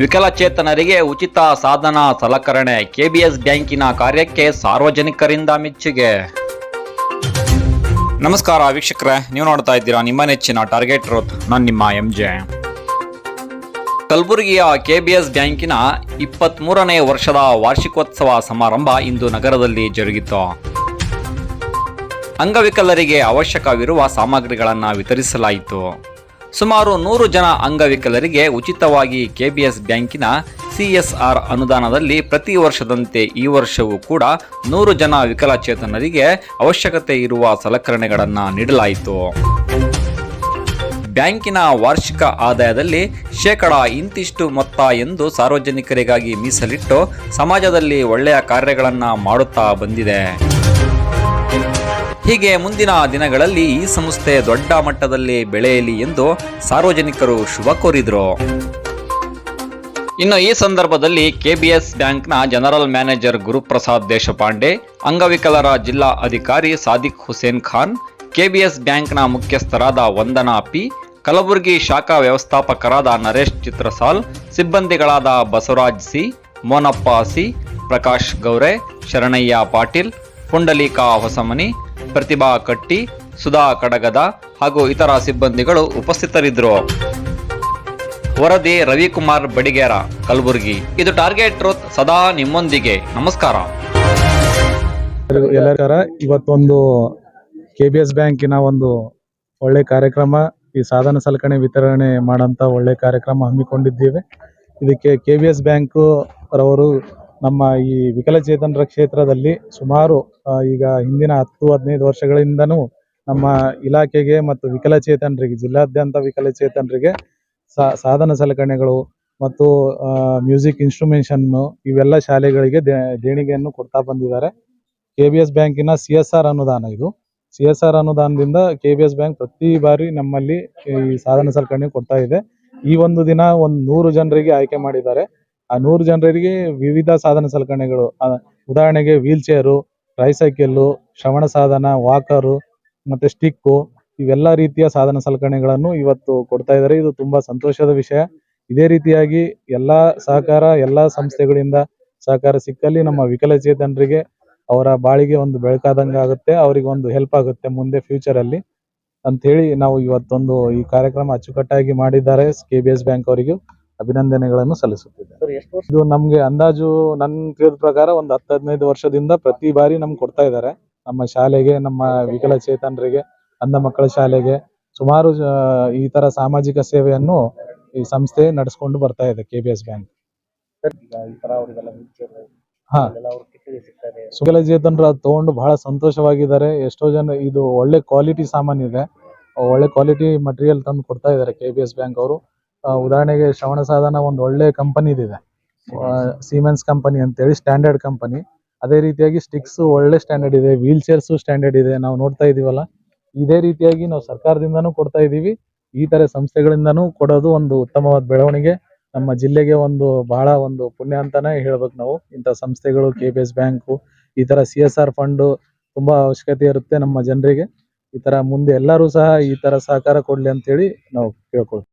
ವಿಕಲಚೇತನರಿಗೆ ಉಚಿತ ಸಾಧನ ಸಲಕರಣೆ. ಕೆಬಿಎಸ್ ಬ್ಯಾಂಕಿನ ಕಾರ್ಯಕ್ಕೆ ಸಾರ್ವಜನಿಕರಿಂದ ಮೆಚ್ಚುಗೆ. ನಮಸ್ಕಾರ ವೀಕ್ಷಕರೇ, ನೀವು ನೋಡ್ತಾ ಇದ್ದೀರಾ ನಿಮ್ಮ ನೆಚ್ಚಿನ ಟಾರ್ಗೆಟ್ ರೋತ್ ನಾನು ನಿಮ್ಮ ಎಂ ಜೆ ಕಲಬುರಗಿಯ ಕೆಬಿಎಸ್ ಬ್ಯಾಂಕಿನ ಇಪ್ಪತ್ತ್ಮೂರನೇ ವರ್ಷದ ವಾರ್ಷಿಕೋತ್ಸವ ಸಮಾರಂಭ ಇಂದು ನಗರದಲ್ಲಿ ಜರುಗಿತು. ಅಂಗವಿಕಲರಿಗೆ ಅವಶ್ಯಕವಿರುವ ಸಾಮಗ್ರಿಗಳನ್ನು ವಿತರಿಸಲಾಯಿತು. ಸುಮಾರು ನೂರು ಜನ ಅಂಗವಿಕಲರಿಗೆ ಉಚಿತವಾಗಿ ಕೆಬಿಎಸ್ ಬ್ಯಾಂಕಿನ ಸಿಎಸ್ಆರ್ ಅನುದಾನದಲ್ಲಿ ಪ್ರತಿ ವರ್ಷದಂತೆ ಈ ವರ್ಷವೂ ಕೂಡ ನೂರು ಜನ ವಿಕಲಚೇತನರಿಗೆ ಅವಶ್ಯಕತೆ ಇರುವ ಸಲಕರಣೆಗಳನ್ನು ನೀಡಲಾಯಿತು. ಬ್ಯಾಂಕಿನ ವಾರ್ಷಿಕ ಆದಾಯದಲ್ಲಿ ಶೇಕಡ ಇಂತಿಷ್ಟು ಮೊತ್ತ ಎಂದು ಸಾರ್ವಜನಿಕರಿಗಾಗಿ ಮೀಸಲಿಟ್ಟು ಸಮಾಜದಲ್ಲಿ ಒಳ್ಳೆಯ ಕಾರ್ಯಗಳನ್ನು ಮಾಡುತ್ತಾ ಬಂದಿದೆ. ಹೀಗೆ ಮುಂದಿನ ದಿನಗಳಲ್ಲಿ ಈ ಸಂಸ್ಥೆ ದೊಡ್ಡ ಮಟ್ಟದಲ್ಲಿ ಬೆಳೆಯಲಿ ಎಂದು ಸಾರ್ವಜನಿಕರು ಶುಭ ಕೋರಿದರು. ಇನ್ನು ಈ ಸಂದರ್ಭದಲ್ಲಿ ಕೆಬಿಎಸ್ ಬ್ಯಾಂಕ್ನ ಜನರಲ್ ಮ್ಯಾನೇಜರ್ ಗುರುಪ್ರಸಾದ್ ದೇಶಪಾಂಡೆ, ಅಂಗವಿಕಲರ ಜಿಲ್ಲಾ ಅಧಿಕಾರಿ ಸಾದಿಕ್ ಹುಸೇನ್ ಖಾನ್ ಕೆಬಿಎಸ್ ಬ್ಯಾಂಕ್ನ ಮುಖ್ಯಸ್ಥರಾದ ವಂದನಾ ಪಿ, ಕಲಬುರಗಿ ಶಾಖಾ ವ್ಯವಸ್ಥಾಪಕರಾದ ನರೇಶ್ ಚಿತ್ರಸಾಲ್, ಸಿಬ್ಬಂದಿಗಳಾದ ಬಸವರಾಜ್ ಸಿ, ಮೋನಪ್ಪ ಸಿ, ಪ್ರಕಾಶ್ ಗೌರೆ, ಶರಣಯ್ಯ ಪಾಟೀಲ್, ಪುಂಡಲೀಕಾ ಹೊಸಮನಿ ಪ್ರತಿಭಾ ಕಟ್ಟಿ ಸುಧಾ ಕಡಗದ ಹಾಗೂ ಇತರ ಸಿಬ್ಬಂದಿಗಳು ಉಪಸ್ಥಿತರಿದ್ದರು. ವರದಿ ರವಿಕುಮಾರ್ ಬಡಿಗೇರ, ಕಲಬುರಗಿ. ಇದು ಟಾರ್ಗೆಟ್ ಟ್ರೂತ್ ಸದಾ ನಿಮ್ಮೊಂದಿಗೆ. ನಮಸ್ಕಾರ. ಎಲ್ಲರ ಇವತ್ತೊಂದು ಕೆ ಬಿ ಎಸ್ ಬ್ಯಾಂಕಿನ ಒಂದು ಒಳ್ಳೆ ಕಾರ್ಯಕ್ರಮ, ಈ ಸಾಧನ ಸಲಕರಣೆ ವಿತರಣೆ ಮಾಡಂತ ಒಳ್ಳೆ ಕಾರ್ಯಕ್ರಮ ಹಮ್ಮಿಕೊಂಡಿದ್ದೇವೆ. ಇದಕ್ಕೆ ಕೆ ಬಿ ಎಸ್ ಬ್ಯಾಂಕು ರವರು ನಮ್ಮ ಈ ವಿಕಲಚೇತನರ ಕ್ಷೇತ್ರದಲ್ಲಿ ಸುಮಾರು ಈಗ ಹಿಂದಿನ ಹತ್ತು, ಹದಿನೈದು ವರ್ಷಗಳಿಂದನೂ ನಮ್ಮ ಇಲಾಖೆಗೆ ಮತ್ತು ವಿಕಲಚೇತನರಿಗೆ, ಜಿಲ್ಲಾದ್ಯಂತ ವಿಕಲಚೇತನರಿಗೆ ಸಾಧನ ಸಲಕರಣೆಗಳು ಮತ್ತು ಮ್ಯೂಸಿಕ್ ಇನ್ಸ್ಟ್ರುಮೇಷನ್ನು ಇವೆಲ್ಲ ಶಾಲೆಗಳಿಗೆ ದೇಣಿಗೆಯನ್ನು ಕೊಡ್ತಾ ಬಂದಿದ್ದಾರೆ. ಕೆ ಬಿ ಎಸ್ ಬ್ಯಾಂಕಿನ ಸಿ ಎಸ್ ಆರ್ ಅನುದಾನ ಇದು. ಸಿ ಎಸ್ ಆರ್ ಅನುದಾನದಿಂದ ಕೆ ಬಿ ಎಸ್ ಬ್ಯಾಂಕ್ ಪ್ರತಿ ಬಾರಿ ನಮ್ಮಲ್ಲಿ ಈ ಸಾಧನ ಸಲಕರಣೆ ಕೊಡ್ತಾ ಇದೆ. ಈ ಒಂದು ದಿನ ಒಂದು ನೂರು ಜನರಿಗೆ ಆಯ್ಕೆ ಮಾಡಿದ್ದಾರೆ. ಆ ನೂರು ಜನರಿಗೆ ವಿವಿಧ ಸಾಧನ ಸಲಕರಣೆಗಳು ಉದಾಹರಣೆಗೆ ವೀಲ್ ಚೇರ್ ಟ್ರೈಸೈಕಲ್ಲು ಶ್ರವಣ ಸಾಧನ ವಾಕರ್ ಮತ್ತೆ ಸ್ಟಿಕ್ ಇವೆಲ್ಲ ರೀತಿಯ ಸಾಧನ ಸಲಕರಣೆಗಳನ್ನು ಇವತ್ತು ಕೊಡ್ತಾ ಇದ್ದಾರೆ. ಇದು ತುಂಬಾ ಸಂತೋಷದ ವಿಷಯ. ಇದೇ ರೀತಿಯಾಗಿ ಎಲ್ಲಾ ಸಹಕಾರ, ಎಲ್ಲಾ ಸಂಸ್ಥೆಗಳಿಂದ ಸಹಕಾರ ಸಿಕ್ಕಲ್ಲಿ ನಮ್ಮ ವಿಕಲಚೇತನರಿಗೆ ಅವರ ಬಾಳಿಗೆ ಒಂದು ಬೆಳಕಾದಂಗ ಆಗುತ್ತೆ, ಅವರಿಗೆ ಒಂದು ಹೆಲ್ಪ್ ಆಗುತ್ತೆ ಮುಂದೆ ಫ್ಯೂಚರ್ ಅಲ್ಲಿ ಅಂತ ಹೇಳಿ ನಾವು ಇವತ್ತೊಂದು ಈ ಕಾರ್ಯಕ್ರಮ ಅಚ್ಚುಕಟ್ಟಾಗಿ ಮಾಡಿದ್ದಾರೆ. ಕೆ ಬ್ಯಾಂಕ್ ಅವರಿಗೆ. ಅಭಿನಂದನೆಗಳನ್ನು ಸಲ್ಲಿಸುತ್ತಿದೆ ಇದು ನಮ್ಗೆ ಅಂದಾಜು ನನ್ ತಿಳಿದ ಪ್ರಕಾರ ಒಂದು ಹತ್ತು ಹದಿನೈದು ವರ್ಷದಿಂದ ಪ್ರತಿ ಬಾರಿ ನಮ್ಗೆ ಕೊಡ್ತಾ ಇದ್ದಾರೆ ನಮ್ಮ ಶಾಲೆಗೆ ನಮ್ಮ ವಿಕಲಚೇತನರಿಗೆ ಅಂಧ ಮಕ್ಕಳ ಶಾಲೆಗೆ ಸುಮಾರು ಈ ತರ ಸಾಮಾಜಿಕ ಸೇವೆಯನ್ನು ಈ ಸಂಸ್ಥೆ ನಡೆಸ್ಕೊಂಡು ಬರ್ತಾ ಇದೆ ಕೆ ಬಿ ಎಸ್ ಬ್ಯಾಂಕ್ ಹಾ. ವಿಕಲಚೇತನರು ಅದು ತಗೊಂಡು ಬಹಳ ಸಂತೋಷವಾಗಿದ್ದಾರೆ. ಎಷ್ಟೋ ಜನ ಇದು ಒಳ್ಳೆ ಕ್ವಾಲಿಟಿ ಸಾಮಾನ್ ಇದೆ. ಒಳ್ಳೆ ಕ್ವಾಲಿಟಿ ಮಟೀರಿಯಲ್ ತಂದು ಕೊಡ್ತಾ ಇದ್ದಾರೆ ಕೆ ಬಿ ಎಸ್ ಬ್ಯಾಂಕ್ ಅವರು. ಉದಾಹರಣೆಗೆ ಶ್ರವಣ ಸಾಧನ ಒಂದು ಒಳ್ಳೆ ಕಂಪನಿ ಇದೆ ಸೀಮೆನ್ಸ್ ಕಂಪನಿ ಅಂತೇಳಿ ಸ್ಟ್ಯಾಂಡರ್ಡ್ ಕಂಪನಿ ಅದೇ ರೀತಿಯಾಗಿ ಸ್ಟಿಕ್ಸ್ ಒಳ್ಳೆ ಸ್ಟ್ಯಾಂಡರ್ಡ್ ಇದೆ ವೀಲ್ ಚೇರ್ಸ್ ಸ್ಟ್ಯಾಂಡರ್ಡ್ ಇದೆ. ನಾವು ನೋಡ್ತಾ ಇದೀವಲ್ಲ, ಇದೇ ರೀತಿಯಾಗಿ ನಾವು ಸರ್ಕಾರದಿಂದನೂ ಕೊಡ್ತಾ ಇದೀವಿ. ಈ ತರ ಸಂಸ್ಥೆಗಳಿಂದನೂ ಕೊಡೋದು ಒಂದು ಉತ್ತಮವಾದ ಬೆಳವಣಿಗೆ. ನಮ್ಮ ಜಿಲ್ಲೆಗೆ ಒಂದು ಬಹಳ ಒಂದು ಪುಣ್ಯ ಅಂತಾನೆ ಹೇಳ್ಬೇಕು ನಾವು. ಇಂಥ ಸಂಸ್ಥೆಗಳು ಕೆ ಬಿ ಎಸ್ ಬ್ಯಾಂಕು ಈ ತರ ಸಿ ಎಸ್ ಆರ್ ಫಂಡ್ ತುಂಬಾ ಅವಶ್ಯಕತೆ ಇರುತ್ತೆ ನಮ್ಮ ಜನರಿಗೆ. ಈ ತರ ಮುಂದೆ ಎಲ್ಲರೂ ಸಹ ಈ ತರ ಸಹಕಾರ ಕೊಡ್ಲಿ ಅಂತ ಹೇಳಿ ನಾವು ಕೇಳ್ಕೊಳ್ತೀವಿ.